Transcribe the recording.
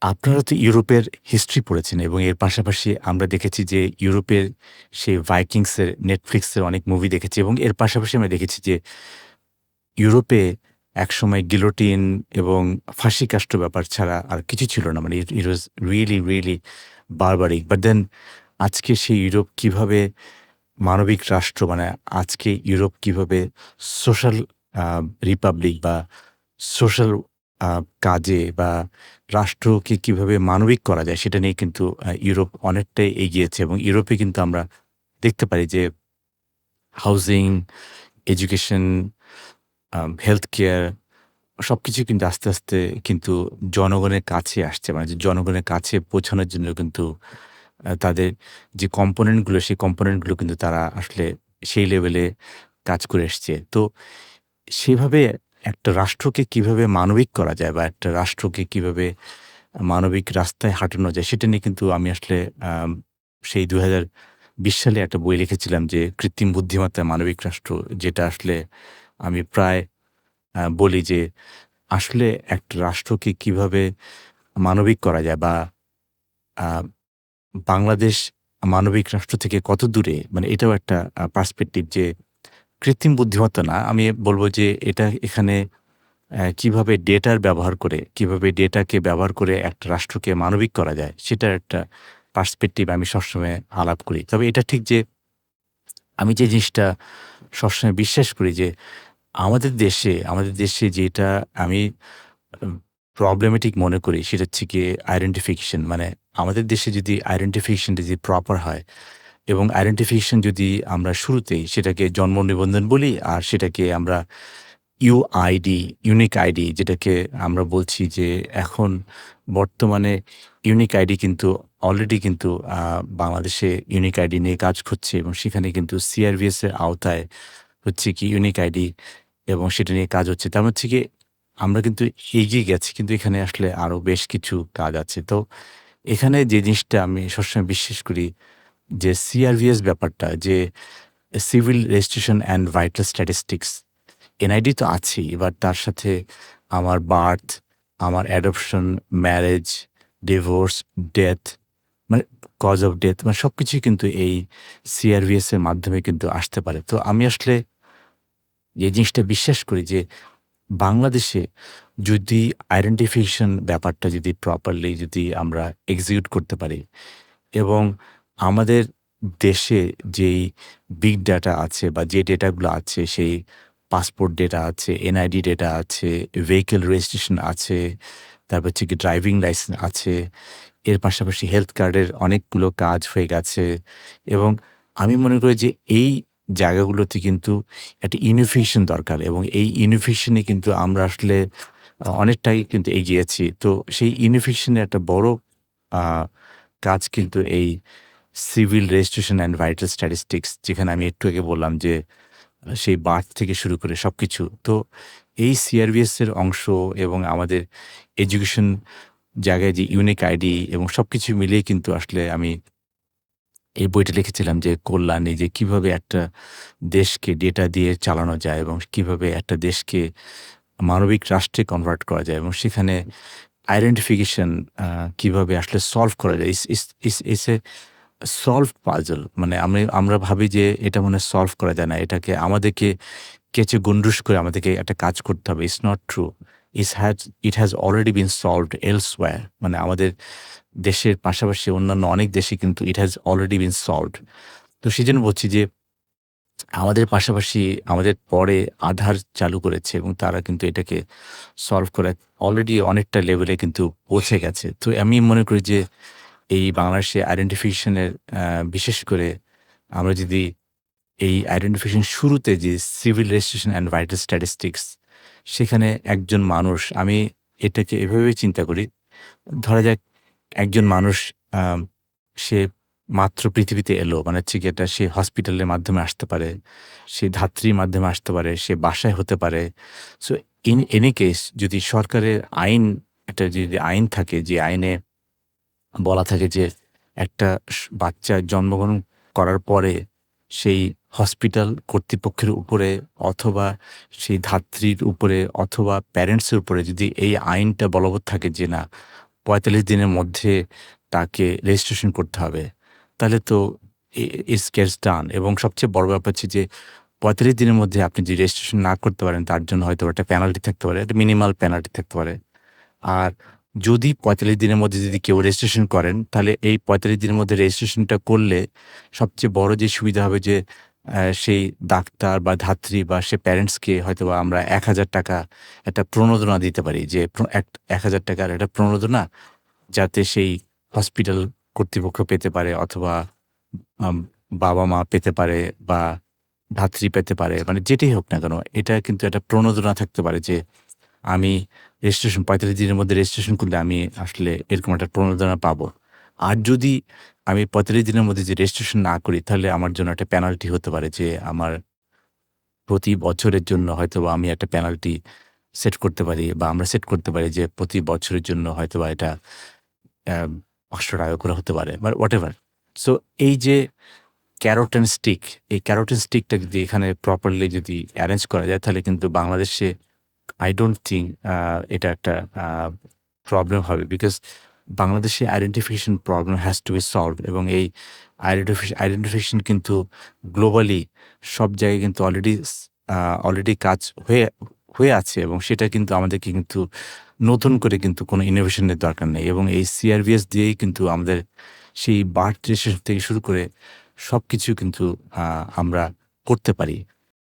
আপনারা তো ইউরোপের হিস্ট্রি পড়েছেন এবং এর পাশাপাশি আমরা দেখেছি যে ইউরোপের সেই ভাইকিংসের নেটফ্লিক্সের অনেক মুভি দেখেছি এবং এর পাশাপাশি আমরা দেখেছি যে ইউরোপে একসময় গিলোটিন এবং ফাঁসি কাষ্ট ব্যাপার ছাড়া আর কিছু ছিল না। মানে it was really really barbaric but then আজকে সেই ইউরোপ কীভাবে মানবিক রাষ্ট্র মানে আজকে ইউরোপ কীভাবে সোশ্যাল রিপাবলিক বা সোশ্যাল কাজে বা রাষ্ট্রকে কীভাবে মানবিক করা যায় সেটা নিয়ে কিন্তু ইউরোপ অনেকটাই এগিয়েছে এবং ইউরোপে কিন্তু আমরা দেখতে পারি যে হাউজিং, এডুকেশন হেলথ কেয়ার সব কিছু কিন্তু আস্তে আস্তে কিন্তু জনগণের কাছে আসছে। মানে জনগণের কাছে পৌঁছানোর জন্য কিন্তু তাদের যে কম্পোনেন্টগুলো, সেই কম্পোনেন্টগুলো কিন্তু তারা আসলে সেই লেভেলে কাজ করে এসছে। তো সেভাবে একটা রাষ্ট্রকে কীভাবে মানবিক করা যায় বা একটা রাষ্ট্রকে কীভাবে মানবিক রাস্তায় হাঁটানো যায়, সেটা নিয়ে কিন্তু আমি আসলে সেই দু বিশ সালে একটা বই লিখেছিলাম যে কৃত্রিম বুদ্ধিমত্তা মানবিক রাষ্ট্র, যেটা আসলে আমি প্রায় বলি যে আসলে একটা রাষ্ট্রকে কীভাবে মানবিক করা যায় বা বাংলাদেশ মানবিক রাষ্ট্র থেকে কত দূরে মানে এটাও একটা পার্সপেক্টিভ যে কৃত্রিম বুদ্ধিমত্তা না, আমি বলব যে এটা এখানে কীভাবে ডেটার ব্যবহার করে, কীভাবে ডেটাকে ব্যবহার করে একটা রাষ্ট্রকে মানবিক করা যায়, সেটার একটা পার্সপেক্টিভ আমি সবসময় আলাপ করি। তবে এটা ঠিক যে আমি যে জিনিসটা সবসময় বিশ্বাস করি যে আমাদের দেশে আমাদের দেশে যেটা আমি প্রবলেমেটিক মনে করি, সেটা হচ্ছে গিয়ে আইডেন্টিফিকেশন মানে আমাদের দেশে যদি আইডেন্টিফিকেশন যদি প্রপার হয় এবং আইডেন্টিফিকেশন যদি আমরা শুরুতেই সেটাকে জন্ম নিবন্ধন বলি আর সেটাকে আমরা ইউআইডি ইউনিক আইডি যেটাকে আমরা বলছি যে এখন বর্তমানে ইউনিক আইডি কিন্তু অলরেডি কিন্তু বাংলাদেশে ইউনিক আইডি নিয়ে কাজ করছে এবং সেখানে কিন্তু সিআরভিএস এর আওতায় হচ্ছে কি ইউনিক আইডি এবং সেটা নিয়ে কাজ হচ্ছে। তার হচ্ছে কি আমরা কিন্তু এগিয়ে গেছি কিন্তু এখানে আসলে আরও বেশ কিছু কাজ আছে। তো এখানে যে জিনিসটা আমি সবসময় বিশ্বাস করি যে সিআরভিএস ব্যাপারটা, যে civil registration and vital statistics, NID তো আছেই। এবার তার সাথে আমার বার্থ, আমার অ্যাডপশন, ম্যারেজ, ডিভোর্স, ডেথ মানে কজ অফ ডেথ মানে সব কিছুই কিন্তু এই সিআরভিএস এর মাধ্যমে কিন্তু আসতে পারে। তো আমি আসলে যে জিনিসটা বিশ্বাস করি যে বাংলাদেশে যদি আইডেন্টিফিকেশন ব্যাপারটা যদি প্রপারলি যদি আমরা এক্সিকিউট করতে পারি এবং আমাদের দেশে যেই বিগ ডাটা আছে বা যে ডেটাগুলো আছে, সেই পাসপোর্ট ডেটা আছে এনআইডি ডেটা আছে ভেহিকেল রেজিস্ট্রেশন আছে, তারপর হচ্ছে কি ড্রাইভিং লাইসেন্স আছে, এর পাশাপাশি হেলথ কার্ডের অনেকগুলো কাজ হয়ে গেছে এবং আমি মনে করি যে এই জায়গাগুলোতে কিন্তু একটা ইনোভেশন দরকার এবং এই ইনোভেশনে কিন্তু আমরা আসলে অনেকটাই কিন্তু এগিয়েছি। তো সেই ইনোভেশনের একটা বড় কাজ কিন্তু এই civil registration and vital statistics, যেখানে আমি একটু আগে বললাম যে সেই বার্থ থেকে শুরু করে সব কিছু তো এই সিআরবিএস এর অংশ এবং আমাদের এডুকেশন জায়গায় যে ইউনিক আইডি এবং সব কিছু মিলিয়ে কিন্তু আসলে আমি এই বইটা লিখেছিলাম যে, কল্যাণে যে কীভাবে একটা দেশকে ডেটা দিয়ে চালানো যায় এবং কীভাবে একটা দেশকে মানবিক রাষ্ট্রে কনভার্ট করা যায় এবং সেখানে আইডেন্টিফিকেশন কীভাবে আসলে সলভ করা যায়। ইস এ সলভ পাজল মানে আমি, আমরা ভাবি যে এটা মনে সলভ করা যায় না, এটাকে আমাদেরকে কেচে গুন্ডুস করে আমাদেরকে একটা কাজ করতে হবে it's not true is has it has already been solved elsewhere মানে আমাদের দেশের পাশাপাশি অন্যান্য অনেক দেশে কিন্তু it has already been solved তো সেই জন্য বলছি যে আমাদের পাশাপাশি আমাদের পরে আধার চালু করেছে এবং তারা কিন্তু এটাকে সলভ করে অলরেডি অনেকটা লেভেলে কিন্তু পৌঁছে গেছে। তো আমি মনে করি যে এই বাংলাদেশে আইডেন্টিফিকেশনের বিশেষ করে আমরা যদি এই আইডেন্টিফিকেশন শুরুতে যে civil registration and vital statistics সেখানে একজন মানুষ, আমি এটাকে এভাবে চিন্তা করি, ধরা যাক একজন মানুষ সে মাত্র পৃথিবীতে এলো মানে হচ্ছে কি এটা সে হসপিটালের মাধ্যমে আসতে পারে, সে ধাত্রীর মাধ্যমে আসতে পারে, সে বাসায় হতে পারে। সো ইন এনি কেস যদি সরকারের আইন, একটা যদি আইন থাকে, যে আইনে বলা থাকে যে একটা বাচ্চা জন্মগ্রহণ করার পরে সেই হসপিটাল কর্তৃপক্ষের উপরে অথবা সেই ধাত্রীর উপরে অথবা প্যারেন্টসের উপরে যদি এই আইনটা বলবৎ থাকে যে না, পঁয়তাল্লিশ দিনের মধ্যে তাকে রেজিস্ট্রেশন করতে হবে, তাহলে তো ইটস গেটস ডান। এবং সবচেয়ে বড় ব্যাপার হচ্ছে যে পঁয়তাল্লিশ দিনের মধ্যে আপনি যদি রেজিস্ট্রেশন না করতে পারেন, তার জন্য হয়তো একটা পেনাল্টি থাকতে পারে, একটা মিনিমাল পেনাল্টি থাকতে পারে। আর যদি পঁয়তাল্লিশ দিনের মধ্যে যদি কেউ রেজিস্ট্রেশন করেন, তাহলে এই পঁয়তাল্লিশ দিনের মধ্যে রেজিস্ট্রেশনটা করলে সবচেয়ে বড় যে সুবিধা হবে যে সেই ডাক্তার বা ধাত্রী বা সে প্যারেন্টসকে হয়তো বা আমরা এক হাজার টাকা একটা প্রণোদনা দিতে পারি যে এক এক হাজার টাকার একটা প্রণোদনা যাতে সেই হসপিটাল কর্তৃপক্ষ পেতে পারে অথবা বাবা মা পেতে পারে বা ধাত্রী পেতে পারে মানে যেটাই হোক না কেন, এটা কিন্তু একটা প্রণোদনা থাকতে পারে যে আমি রেজিস্ট্রেশন পঁয়তাল্লিশ দিনের মধ্যে রেজিস্ট্রেশন করলে আমি আসলে এরকম একটা প্রণোদনা পাবো। আর যদি আমি পঁয়তাল্লিশ দিনের মধ্যে যে রেজিস্ট্রেশন না করি, তাহলে আমার জন্য একটা পেনাল্টি হতে পারে যে আমার প্রতি বছরের জন্য হয়তো আমি একটা পেনাল্টি সেট করতে পারি বা আমরা সেট করতে পারি যে প্রতি বছরের জন্য হয়তো বা এটা পাঁচশো টাকা করে হতে পারে বা হোয়াট এভার সো এই যে ক্যারোটেন স্টিক এই ক্যারোটেন স্টিকটা যদি এখানে প্রপারলি যদি অ্যারেঞ্জ করা যায়, তাহলে কিন্তু বাংলাদেশে আই ডোন্ট থিঙ্ক এটা একটা প্রবলেম হবে বিকজ বাংলাদেশে identification problem has to be solve এবং এই আইডেন্টিফিকেশন আইডেন্টিফিকেশন কিন্তু গ্লোবালি সব জায়গায় কিন্তু অলরেডি অলরেডি কাজ হয়ে হয়ে আছে এবং সেটা কিন্তু আমাদেরকে কিন্তু নতুন করে কিন্তু কোনো ইনোভেশনের দরকার নেই এবং এই সিআরভিএস দিয়েই কিন্তু আমাদের সেই বার্থ রেজিস্ট্রেশন থেকে শুরু করে সব কিছু কিন্তু আমরা করতে পারি।